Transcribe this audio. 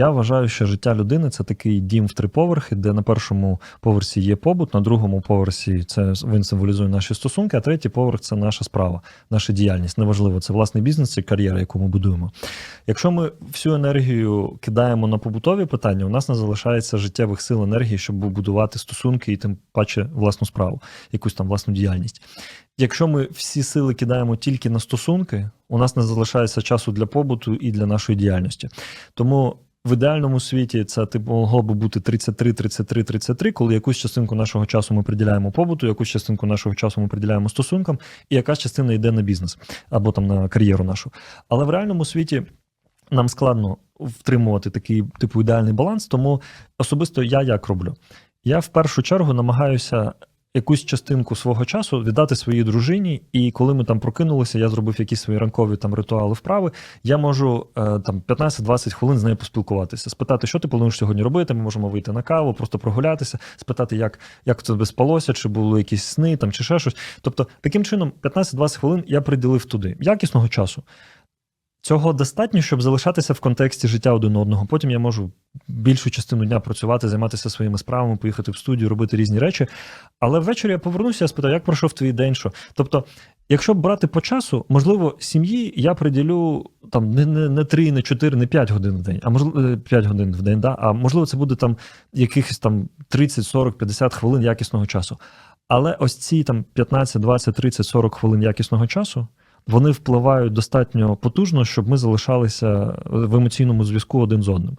Я вважаю, що життя людини це такий дім в три поверхи, де на першому поверсі є побут, на другому поверсі це він символізує наші стосунки, а третій поверх це наша справа, наша діяльність. Неважливо, це власний бізнес чи кар'єра, яку ми будуємо. Якщо ми всю енергію кидаємо на побутові питання, у нас не залишається життєвих сил енергії, щоб будувати стосунки і тим паче власну справу, якусь там власну діяльність. Якщо ми всі сили кидаємо тільки на стосунки, у нас не залишається часу для побуту і для нашої діяльності. Тому в ідеальному світі це типу могло би бути 33, 33, 33, коли якусь частинку нашого часу ми приділяємо побуту, якусь частинку нашого часу ми приділяємо стосункам, і якась частина йде на бізнес або там на кар'єру нашу. Але в реальному світі нам складно втримувати такий типу ідеальний баланс, тому особисто я як роблю. Я в першу чергу намагаюся якусь частинку свого часу віддати своїй дружині, і коли ми там прокинулися, я зробив якісь свої ранкові там ритуали вправи. Я можу е, там 15-20 хвилин з нею поспілкуватися, спитати, що ти плануєш сьогодні робити. Ми можемо вийти на каву, просто прогулятися, спитати, як, як це спалося, чи були якісь сни там, чи ще щось. Тобто, таким чином, 15-20 хвилин я приділив туди якісного часу. Цього достатньо, щоб залишатися в контексті життя один одного. Потім я можу більшу частину дня працювати, займатися своїми справами, поїхати в студію, робити різні речі. Але ввечері я повернуся, я спитаю, як пройшов твій день? Що? Тобто, якщо брати по часу, можливо, сім'ї я приділю там не, не, не 3, не 4, не 5 годин в день, а можливо 5 годин в день, да? а можливо, це буде там якихось там 30, 40, 50 хвилин якісного часу. Але ось ці там 15, 20, 30, 40 хвилин якісного часу. Вони впливають достатньо потужно, щоб ми залишалися в емоційному зв'язку один з одним.